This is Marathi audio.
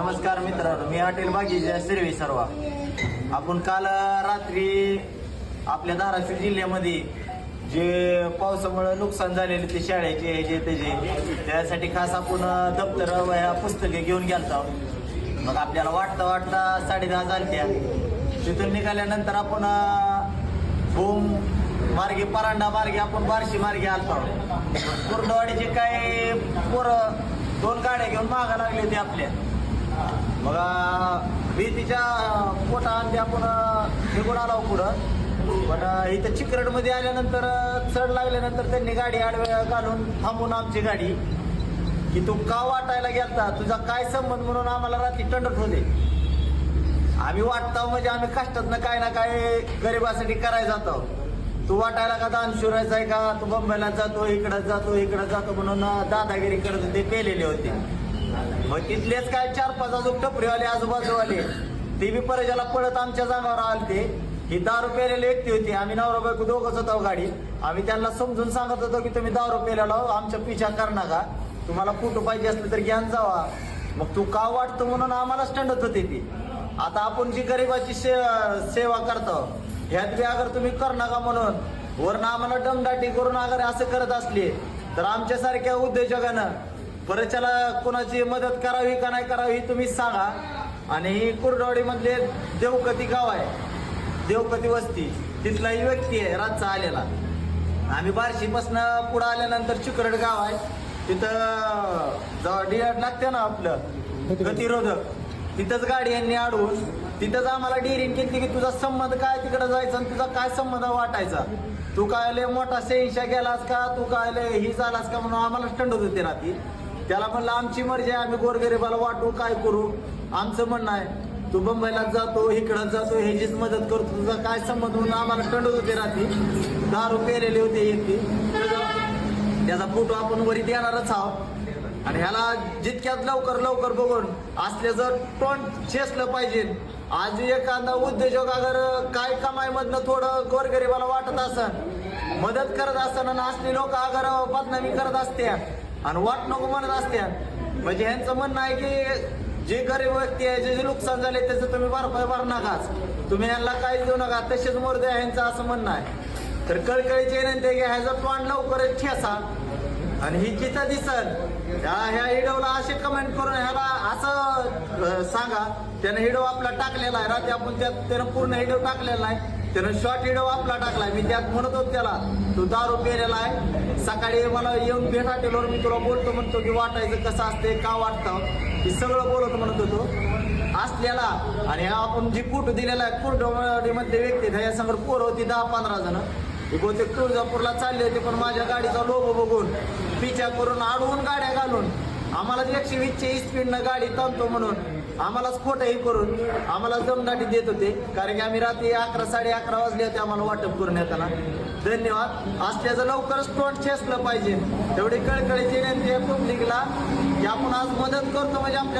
नमस्कार मित्रांनो मी हॉटेल बागीच्या सर्वे सर्वा. आपण काल रात्री आपल्या धाराशिव जिल्ह्यामध्ये जे पावसामुळे नुकसान झालेले ते शाळेचे हे जे त्याचे त्यासाठी खास आपण दप्तर वह्या पुस्तके घेऊन गेलतो. मग आपल्याला वाटता वाटता साडे दहा झालत्या. तिथून निघाल्यानंतर आपण भूम मार्गे परांडा मार्गे आपण बारशी मार्गे आलतो. कुर्डवाडीचे काय पोरं दोन गाड्या घेऊन मागा लागले ते आपल्या. मग भीतीच्या पोटा आणि आपण निघून आलो पुढं. पण इथं चिकरडमध्ये आल्यानंतर चढ लागल्यानंतर त्यांनी गाडी आडव्या घालून थांबून आमची गाडी. की तू का वाटायला गेलता? तुझा काय संबंध म्हणून आम्हाला रात्री टंडत होते आम्ही वाटतो म्हणजे आम्ही कष्टातनं काय ना काय गरिबासाठी करायला जातो. तू वाटायला का दान शिरायचा आहे का? तू बंबईला जातो इकडं जातो इकडं जातो म्हणून दादागिरी करत होते पेलेले होते. मग तिथलेच काय चार पाच अजून टपरीवाले आजूबाजूवाले ते बी परजाला पळत आमच्या जागावर आलते ही दारू पेलेली व्यक्ती होती. आम्ही नवरा बायको दोघंच होतो गाडी. आम्ही त्यांना समजून सांगत होतो की तुम्ही दारू प्यायला आमच्या पिछा कर नका. तुम्हाला कुठं पाहिजे असलं तर घ्यान जावा. मग तू का वाटतो म्हणून आम्हाला स्टंडत होते ती आता आपण जी गरिबाची से सेवा करतो ह्यात बी अगर तुम्ही कर नका म्हणून वरनं आम्हाला डमदाटी करून अगर असं करत असले तर आमच्यासारख्या उद्योजकानं परच्याला कोणाची मदत करावी का नाही करावी तुम्ही सांगा. आणि ही मधले देवकती गाव आहे. देवकती वस्ती. तिथला ही व्यक्ती आहे रातचा आलेला. आम्ही बार्शीपासनं पुढे आल्यानंतर चिकरड गाव आहे. तिथं जेव्हा डिआर लागते ना आपलं गतिरोधक तिथंच गाडी यांनी अडवून तिथंच आम्हाला डिरिंग केली की तुझा संबंध काय तिकडे जायचा आणि तुझा काय संबंध वाटायचा? तू काय लय मोठा सेंशा गेलास का? तू काय लय ही झालास का? म्हणून आम्हाला स्टंड होते रात्री त्याला म्हणलं आमची मर्जी आहे आम्ही गोरगरिबाला वाटू काय करू? आमचं म्हणणं आहे तू बंबईला जातो इकडं जातो ह्याचीच मदत करतो तुझा काय संबंध म्हणून आम्हाला कंडत होते रात्री दारू पेलेले होते एकटी. त्याचा फोटो आपण वरी देणारच आहोत. आणि ह्याला जितक्यात लवकर लवकर बघून असल्याचं तोंड चेसलं पाहिजे आज एखादा उद्योजक अगर काय कमाईमधनं थोडं गोरगरिबाला वाटत असन मदत करत असताना असली लोक अगर बदनामी करत असते आणि वाट नको म्हणत असत्या म्हणजे ह्यांचं म्हणणं आहे की जे गरीब व्यक्ती आहे जे जे नुकसान झाले त्याचं तुम्ही भरपाई भर नकाच. तुम्ही यांना काहीच देऊ नका तसेच मोर्दे ह्यांचं असं म्हणणं आहे. तर कळकळीची विनंती आहे की ह्याचा तोंड लवकरच ठेसा. आणि ही जिथं दिसल ह्या ह्या हिडोला असे कमेंट करून ह्याला असं सांगा. त्यानं हिडो आपला टाकलेला आहे. रात्री आपण त्यात त्यानं पूर्ण हिडो टाकलेला आहे त्यानं शॉर्ट हिडो आपला टाकलाय. मी त्यात म्हणत होतो त्याला तू दारू पेलेला आहे. सकाळी मला येऊन भेटा टेलवर मी तुला बोलतो म्हणतो की वाटायचं कसं असते का वाटतं? हे सगळं बोलत म्हणत होतो. असलेला आणि आपण जी कुट दिलेला आहे कुर्डमध्ये व्यक्ती आहे, ह्या संग पोर होती दहा पंधरा जण. हे बहुतेक तुळजापूरला चालले होते पण माझ्या गाडीचा लोगो बघून पिच्या करून अडवून गाड्या घालून आम्हाला एकशे वीसचे स्पीडनं गाडी थांबतो म्हणून आम्हाला स्फोटही करून आम्हाला जमदाटी देत होते कारण की आम्ही रात्री अकरा साडे अकरा वाजले होते आम्हाला वाटप करून येताना. धन्यवाद. असल्याचं लवकरच तोंड चेसलं पाहिजे. तेवढी कळकळीची विनंती आहे पब्लिकला की आपण आज मदत करतो म्हणजे आपल्या